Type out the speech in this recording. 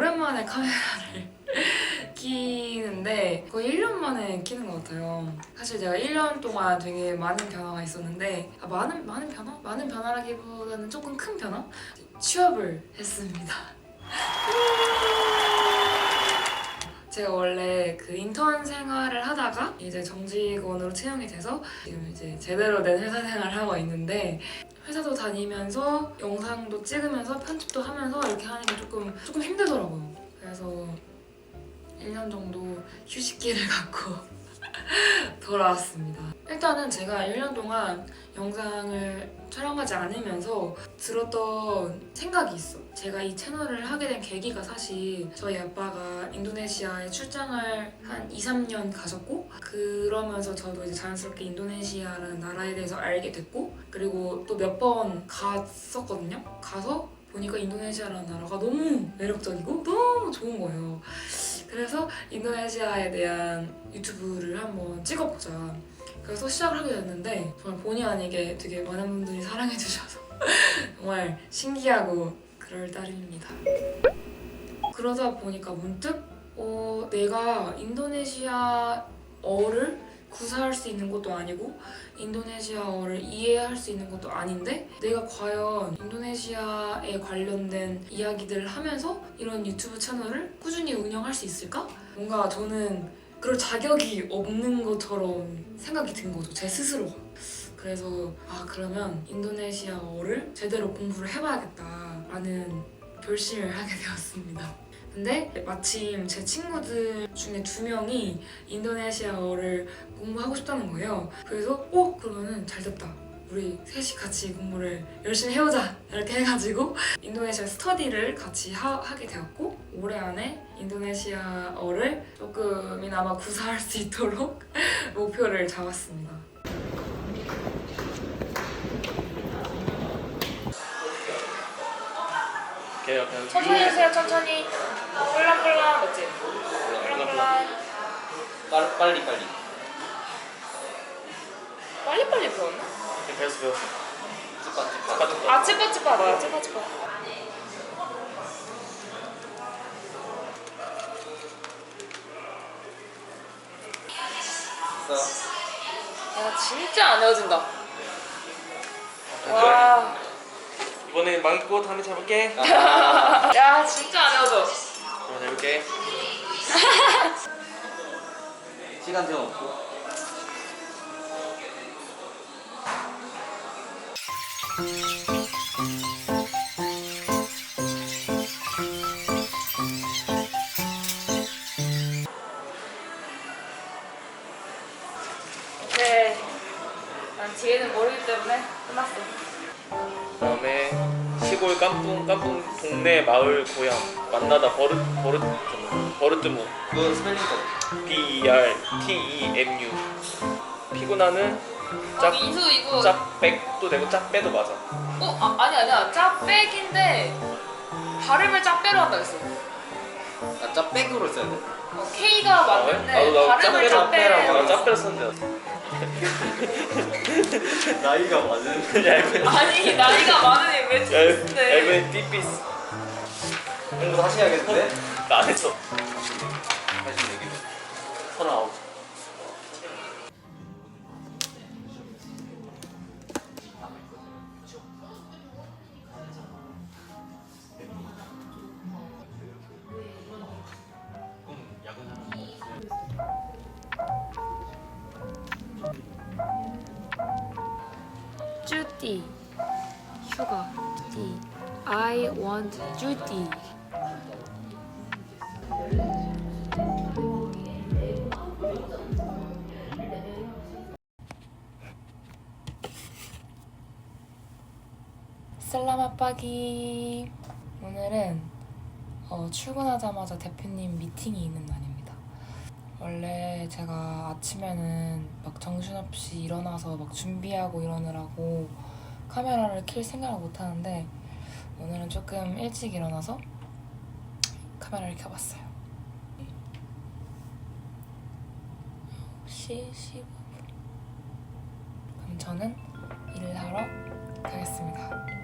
만에 카메라를 끼는데 거의 1년 만에 끼는 것 같아요. 사실 제가 1년 동안 되게 많은 변화가 있었는데 아, 많은 많은 변화? 많은 변화라기보다는 조금 큰 변화? 취업을 했습니다. 제가 원래 그 인턴 생활을 하다가 이제 정직원으로 채용이 돼서 지금 이제 제대로 된 회사 생활을 하고 있는데 회사도 다니면서 영상도 찍으면서 편집도 하면서 이렇게 게 조금 조금 힘들더라고요. 그래서 1년 정도 휴식기를 갖고 돌아왔습니다. 일단은 제가 1년 동안 영상을 촬영하지 않으면서 들었던 생각이 있어. 제가 이 채널을 하게 된 계기가 사실 저희 아빠가 인도네시아에 출장을 한 2, 3년 가셨고 그러면서 저도 이제 자연스럽게 인도네시아라는 나라에 대해서 알게 됐고 그리고 또 몇 번 갔었거든요. 가서 보니까 인도네시아라는 나라가 너무 매력적이고 너무 좋은 거예요. 그래서 인도네시아에 대한 유튜브를 한번 찍어보자. 그래서 시작을 하게 됐는데 정말 본의 아니게 되게 많은 분들이 사랑해 주셔서 정말 신기하고 그럴 따름입니다. 그러다 보니까 문득 어, 내가 인도네시아어를 구사할 수 있는 것도 아니고 인도네시아어를 이해할 수 있는 것도 아닌데 내가 과연 인도네시아에 관련된 이야기들을 하면서 이런 유튜브 채널을 꾸준히 운영할 수 있을까? 뭔가 저는 그럴 자격이 없는 것처럼 생각이 든 거죠 제 스스로가 그래서 아 그러면 인도네시아어를 제대로 공부를 해봐야겠다 라는 결심을 하게 되었습니다 근데 마침 제 친구들 중에 두 명이 인도네시아어를 공부하고 싶다는 거예요. 그래서 어 그러면은 잘 됐다. 우리 셋이 같이 공부를 열심히 해보자 이렇게 해가지고 인도네시아 스터디를 같이 하, 하게 되었고 올해 안에 인도네시아어를 조금이나마 구사할 수 있도록 목표를 잡았습니다. 그냥 천천히 해주세요 천천히. 꿀랑꿀랑 맞지? 꿀랑꿀랑 빨리 빨리 빨리. 빨리 빨리 배웠나? 그냥 배웠어 배웠어. 찌빠 찌빠. 찌빠 아 찌빠 찌빠. 맞아 찌빠 찌빠. 야 진짜 안 헤어진다. 와. 이번엔 망고 다음에 잡을게. 야 진짜 안 헤어져 한번 해볼게. 시간 제한 없고. 오케이 난 뒤에는 모르기 때문에 끝났어 다음에 시골 깐풍 깐풍 동네 마을 고향 만나다 버릇 버릇 버릇드무. 그건 스펠링 거. B R T E M U. 피곤하는 짝 민수 이거. 짝백도 되고 짝빼도 맞아. 어? 아, 아니 아니야. 짭백인데 발음을 짭배로 한다 했어. 아짜 백으로 써야 돼? 어, K가 맞는데 나도 나도 발음을 나도 짝빼로 썼는데 나이가 많은 얇은 아니 나이가 많으니 왜 얇은 얇은 삐삐 공부 다시 해야겠는데? 나 안 했어. 84개 39 휴가. D I want Judy 셀라맛 빠기. 오늘은 어, 출근하자마자 대표님 미팅이 있는 날입니다. 원래 제가 아침에는 막 정신없이 일어나서 막 준비하고 이러느라고 카메라를 킬 생각을 못 하는데 오늘은 조금 일찍 일어나서 카메라를 켜봤어요. 9시 15분. 그럼 저는 일을 하러 가겠습니다.